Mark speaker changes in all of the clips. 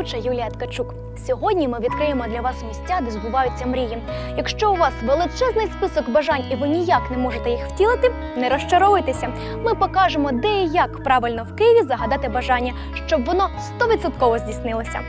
Speaker 1: ведуча Юлія Ткачук. Сьогодні ми відкриємо для вас місця, де збуваються мрії. Якщо у вас величезний список бажань і ви ніяк не можете їх втілити, не розчаровуйтеся. Ми покажемо, де і як правильно в Києві загадати бажання, щоб воно 100% здійснилося.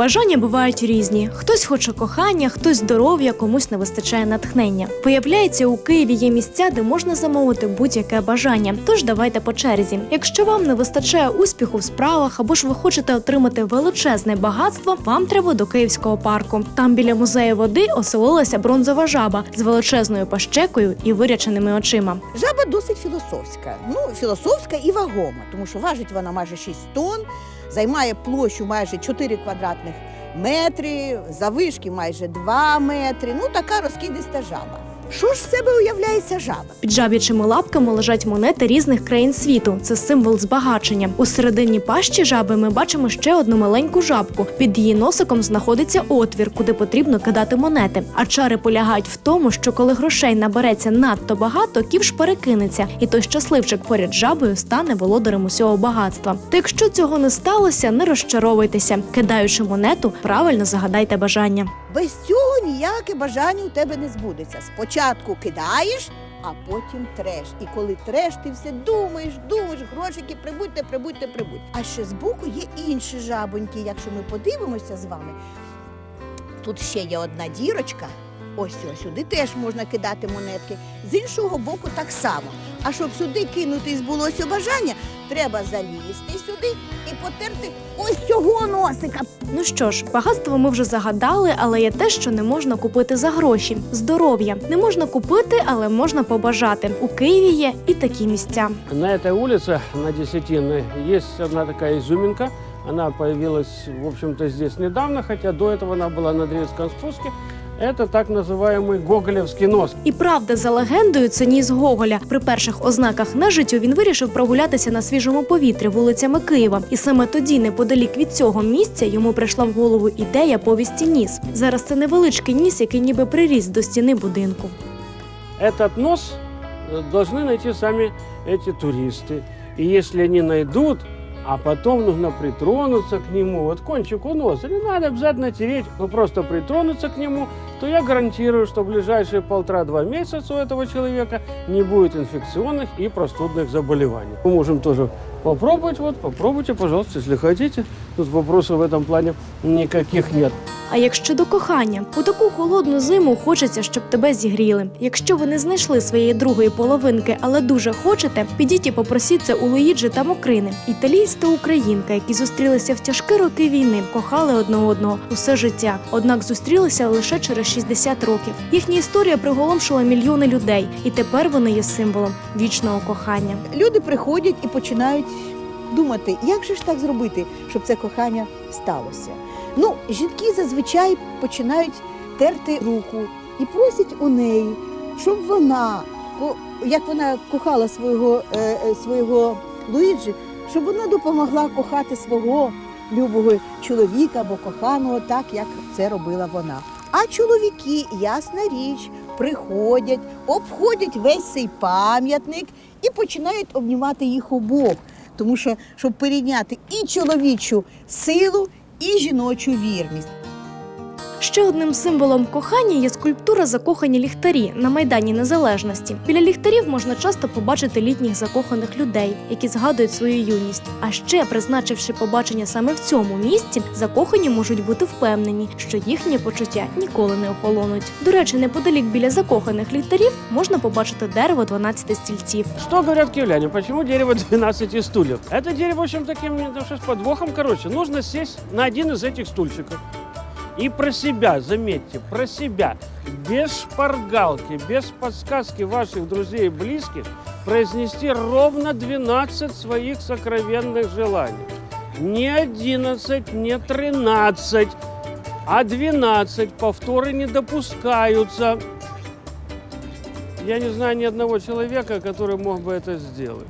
Speaker 2: Бажання бувають різні. Хтось хоче кохання, хтось здоров'я, комусь не вистачає натхнення. Виявляється, у Києві є місця, де можна замовити будь-яке бажання. Тож давайте по черзі. Якщо вам не вистачає успіху в справах або ж ви хочете отримати величезне багатство, вам треба до Київського парку. Там біля музею води оселилася бронзова жаба з величезною пащекою і виряченими очима.
Speaker 3: Жаба досить філософська. Ну, філософська і вагома, тому що важить вона майже 6 тонн, займає площу майже 4 квадратних метри, завишки майже 2 метри. Ну, така розкидиста жаба. Що ж з себе уявляє ця жаба?
Speaker 2: Під жаб'ячими лапками лежать монети різних країн світу. Це символ збагачення. У середині пащі жаби ми бачимо ще одну маленьку жабку. Під її носиком знаходиться отвір, куди потрібно кидати монети. А чари полягають в тому, що коли грошей набереться надто багато, ківш перекинеться, і той щасливчик поряд з жабою стане володарем усього багатства. То якщо цього не сталося, не розчаровуйтеся. Кидаючи монету, правильно загадайте бажання.
Speaker 3: Без цього ніяке бажання у тебе не збудеться. Спочатку кидаєш, а потім треш. І коли треш, ти все думаєш, думаєш, грошики прибудьте, прибудьте, прибудь. А ще збоку є інші жабоньки. Якщо ми подивимося з вами, тут ще є одна дірочка. Ось ось сюди теж можна кидати монетки. З іншого боку так само. А щоб сюди кинути і збулося бажання, треба залізти сюди і потерти ось цього носика.
Speaker 2: Ну що ж, багатство ми вже загадали, але є те, що не можна купити за гроші. Здоров'я не можна купити, але можна побажати. У Києві є і такі місця.
Speaker 4: На этой улице, на Десятинной, есть одна такая изюминка. Она появилась, в общем-то, здесь недавно, хотя до этого она была на Древском спуске. Это так называемый Гоголевский нос.
Speaker 2: І правда, за легендою, це ніс Гоголя. При перших ознаках нежиттю він вирішив прогулятися на свіжому повітрі вулицями Києва. І саме тоді, неподалік від цього місця, йому прийшла в голову ідея повісті ніс. Зараз це невеличкий ніс, який ніби приріс до стіни будинку.
Speaker 4: Этот нос э, должны найти сами эти туристы. И если они найдут, а потом нужно притронуться к нему, вот кончику носа, не надо обязательно тереть, но просто притронуться к нему, то я гарантирую, что в ближайшие полтора-два месяца у этого человека не будет инфекционных и простудных заболеваний. Мы можем тоже попробовать, вот попробуйте, пожалуйста, если хотите. Тут вопросов в этом плане никаких нет.
Speaker 2: А як щодо кохання, у таку холодну зиму хочеться, щоб тебе зігріли. Якщо ви не знайшли своєї другої половинки, але дуже хочете, підіть і попросіть це у Луїджі та Мокрини. Італійць та українка, які зустрілися в тяжкі роки війни, кохали одне одного усе життя. Однак зустрілися лише через 60 років. Їхня історія приголомшила мільйони людей, і тепер вони є символом вічного кохання.
Speaker 3: Люди приходять і починають думати, як же ж так зробити, щоб це кохання сталося. Ну, жінки зазвичай починають терти руку і просять у неї, щоб вона, як вона кохала свого, е, е, свого Луїджі, щоб вона допомогла кохати свого любого чоловіка або коханого, так як це робила вона. А чоловіки, ясна річ, приходять, обходять весь цей пам'ятник і починають обнімати їх обох. Тому що щоб перейняти і чоловічу силу, і жіночу вірність.
Speaker 2: Ще одним символом кохання є скульптура закохані ліхтарі на майдані Незалежності. Біля ліхтарів можна часто побачити літніх закоханих людей, які згадують свою юність. А ще, призначивши побачення саме в цьому місці, закохані можуть бути впевнені, що їхні почуття ніколи не охолонуть. До речі, неподалік біля закоханих ліхтарів можна побачити дерево 12 стільців.
Speaker 4: Что говорят киевляне? Почему дерево 12 стульев? Это дерево, в таким что с подвохом. Короче, нужно сесть на один из этих стульчиков. И про себя, заметьте, про себя, без шпаргалки, без подсказки ваших друзей и близких, произнести ровно 12 своих сокровенных желаний. Не 11, не 13, а 12. Повторы не допускаются. Я не знаю ни одного человека, который мог бы это сделать.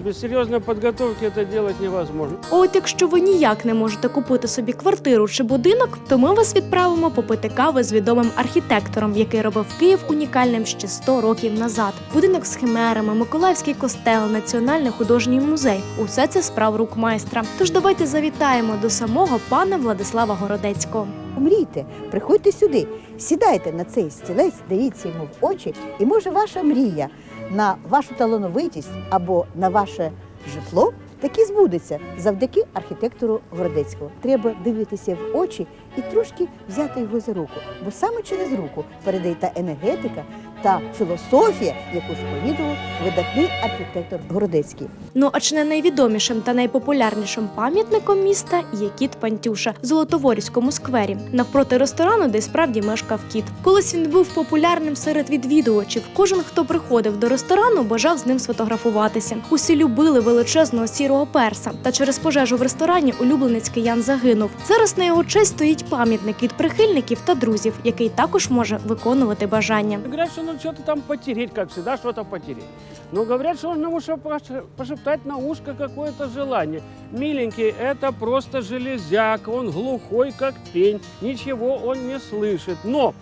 Speaker 4: Без серьезной подготовки это делать невозможно.
Speaker 2: А От якщо ви ніяк не можете купити собі квартиру чи будинок, то ми вас відправимо попити кави з відомим архітектором, який робив Київ унікальним ще 100 років назад. Будинок з химерами, Миколаївський костел, Національний художній музей усе це справ рук майстра. Тож давайте завітаємо до самого пана Владислава Городецького.
Speaker 3: Мрійте, приходьте сюди, сідайте на цей стілець, дивіться йому в очі, і може ваша мрія на вашу талановитість або на ваше житло таки збудеться завдяки архітектору Городецького. Треба дивитися в очі і трошки взяти його за руку, бо саме через руку передає та енергетика та філософія, яку сповідував видатний архітектор Городецький.
Speaker 2: Ну а чи не найвідомішим та найпопулярнішим пам'ятником міста є кіт Пантюша в Золотоворівському сквері, навпроти ресторану, де справді мешкав кіт. Колись він був популярним серед відвідувачів. Кожен, хто приходив до ресторану, бажав з ним сфотографуватися. Усі любили величезного сірого перса. Та через пожежу в ресторані улюбленець киян загинув. Зараз на його честь стоїть пам'ятник від прихильників та друзів, який також може виконувати бажання.
Speaker 4: Говорят, надо что-то там потереть, как всегда, что-то потереть. Но говорят, что нужно ему пош- пошептать на ушко какое-то желание. Миленький, это просто железяк, он глухой, как пень, ничего он не слышит. Но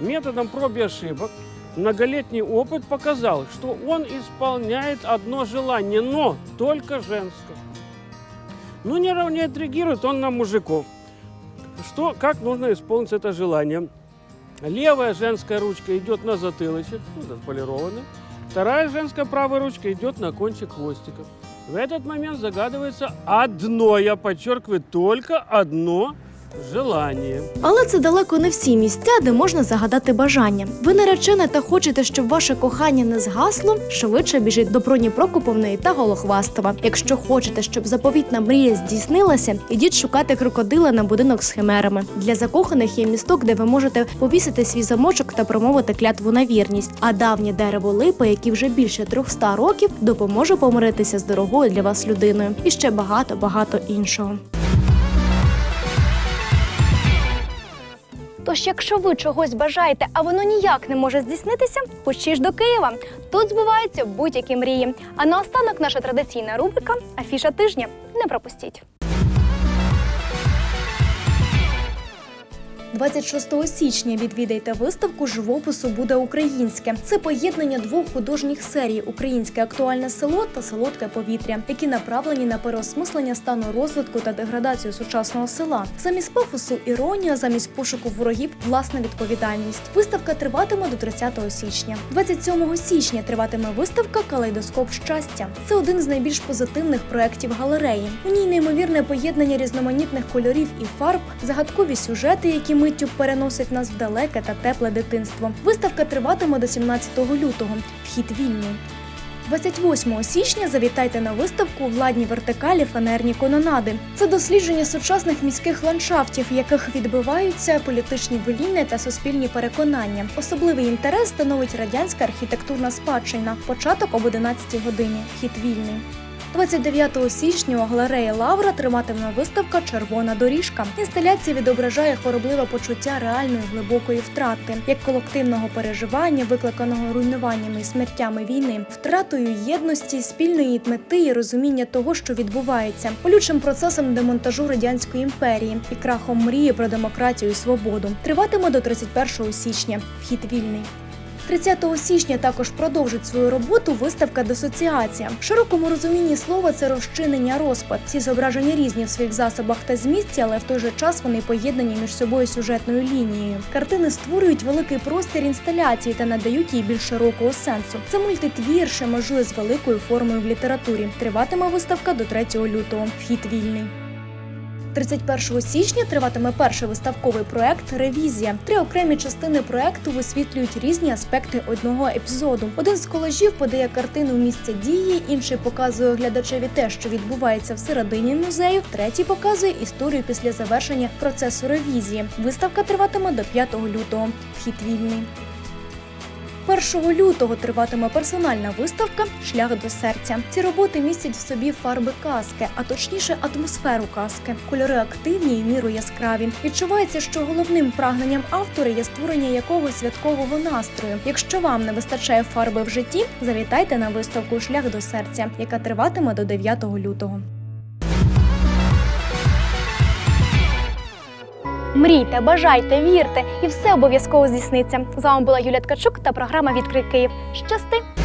Speaker 4: методом проб и ошибок многолетний опыт показал, что он исполняет одно желание, но только женское. Ну, не, не отреагирует он на мужиков. Что, как нужно исполнить это желание? Левая женская ручка идет на затылочек, ну, это полированный. Вторая женская правая ручка идет на кончик хвостика. В этот момент загадывается одно, я подчеркиваю, только одно желание.
Speaker 2: Але це далеко не всі місця, де можна загадати бажання. Ви наречена та хочете, щоб ваше кохання не згасло, швидше біжіть до Проні Прокоповної та Голохвастова. Якщо хочете, щоб заповітна мрія здійснилася, ідіть шукати крокодила на будинок з химерами. Для закоханих є місток, де ви можете повісити свій замочок та промовити клятву на вірність. А давнє дерево липи, які вже більше 300 років, допоможе помиритися з дорогою для вас людиною. І ще багато багато іншого.
Speaker 1: Тож, якщо ви чогось бажаєте, а воно ніяк не може здійснитися, пущі ж до Києва. Тут збуваються будь-які мрії. А наостанок наша традиційна рубрика Афіша тижня. Не пропустіть.
Speaker 2: 26 січня відвідайте виставку живопису буде українське. Це поєднання двох художніх серій Українське актуальне село та солодке повітря, які направлені на переосмислення стану розвитку та деградацію сучасного села. Замість пафосу іронія, замість пошуку ворогів власна відповідальність. Виставка триватиме до 30 січня. 27 січня триватиме виставка Калейдоскоп щастя. Це один з найбільш позитивних проєктів галереї. У ній неймовірне поєднання різноманітних кольорів і фарб, загадкові сюжети, які миттю переносять нас в далеке та тепле дитинство. Виставка триватиме до 17 лютого. Вхід вільний. 28 січня завітайте на виставку владні вертикалі фанерні кононади. Це дослідження сучасних міських ландшафтів, в яких відбиваються політичні веління та суспільні переконання. Особливий інтерес становить радянська архітектурна спадщина. Початок об 11 годині. Вхід вільний. 29 січня у галереї Лавра триватиме виставка Червона доріжка. Інсталяція відображає хворобливе почуття реальної глибокої втрати, як колективного переживання, викликаного руйнуваннями і смертями війни, втратою єдності, спільної мети і розуміння того, що відбувається, болючим процесом демонтажу радянської імперії і крахом мрії про демократію і свободу. Триватиме до 31 січня. Вхід вільний. 30 січня також продовжить свою роботу виставка Дисоціація. В широкому розумінні слова це розчинення розпад. Ці зображення різні в своїх засобах та змісті, але в той же час вони поєднані між собою сюжетною лінією. Картини створюють великий простір інсталяції та надають їй більш широкого сенсу. Це мультитвір, що межує з великою формою в літературі. Триватиме виставка до 3 лютого. Вхід вільний. 31 січня триватиме перший виставковий проект Ревізія. Три окремі частини проекту висвітлюють різні аспекти одного епізоду. Один з колажів подає картину місця дії, інший показує глядачеві те, що відбувається всередині музею. Третій показує історію після завершення процесу ревізії. Виставка триватиме до 5 лютого. Вхід вільний. 1 лютого триватиме персональна виставка Шлях до серця. Ці роботи містять в собі фарби казки, а точніше атмосферу казки. Кольори активні і міру яскраві. Відчувається, що головним прагненням автора є створення якогось святкового настрою. Якщо вам не вистачає фарби в житті, завітайте на виставку Шлях до серця, яка триватиме до 9 лютого.
Speaker 1: Мрійте, бажайте, вірте, і все обов'язково здійсниться. З вами була Юлія Ткачук та програма Відкрий Київ. Щасти!